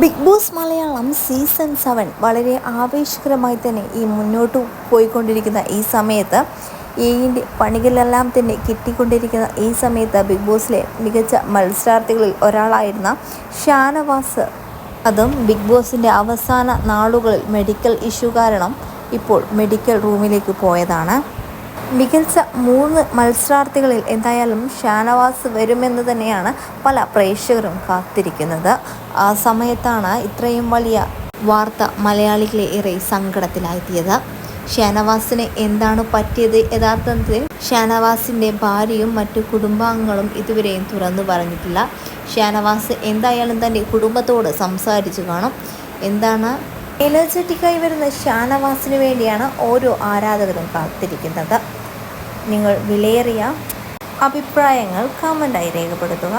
Big Boss Malayalam season seven വളരെ ആവേശകരമായി തന്നെ ഈ മുന്നോട്ട് പോയിക്കൊണ്ടിരിക്കുന്ന ഈ സമയത്ത് ഇതിന്റെ പണികളെല്ലാം തന്നെ കിട്ടിക്കൊണ്ടിരിക്കുന്ന ഈ സമയത്ത് ബിഗ് ബോസിലെ മികച്ച മത്സരാർത്ഥികളിൽ ഒരാളായിരുന്ന ഷാനവാസ്. അതും ബിഗ് ബോസിന്റെ അവസാന നാളുകളിൽ മെഡിക്കൽ ഇഷ്യൂ കാരണം ഇപ്പോൾ മെഡിക്കൽ റൂമിലേക്ക് പോയതാണ്. മികച്ച മൂന്ന് മത്സരാർത്ഥികളിൽ എന്തായാലും ഷാനവാസ് വരുമെന്ന് തന്നെയാണ് പല പ്രേക്ഷകരും കാത്തിരിക്കുന്നത്. ആ സമയത്താണ് ഇത്രയും വലിയ വാർത്ത മലയാളികളെ ഏറെ സങ്കടത്തിലാക്കിയത് ഷാനവാസിന് എന്താണ് പറ്റിയത്? യഥാർത്ഥത്തിൽ ഷാനവാസിന്റെ ഭാര്യയും മറ്റു കുടുംബാംഗങ്ങളും ഇതുവരെയും തുറന്നു പറഞ്ഞിട്ടില്ല. ഷാനവാസ് എന്തായാലും തന്റെ കുടുംബത്തോട് സംസാരിച്ചു കാണും. എന്താണ് എനർജറ്റിക്കായി വരുന്ന ഷാനവാസിന് വേണ്ടിയാണ് ഓരോ ആരാധകരും കാത്തിരിക്കുന്നത്. നിങ്ങൾ വിലയേറിയ അഭിപ്രായങ്ങൾ കമന്റായി രേഖപ്പെടുത്തുക.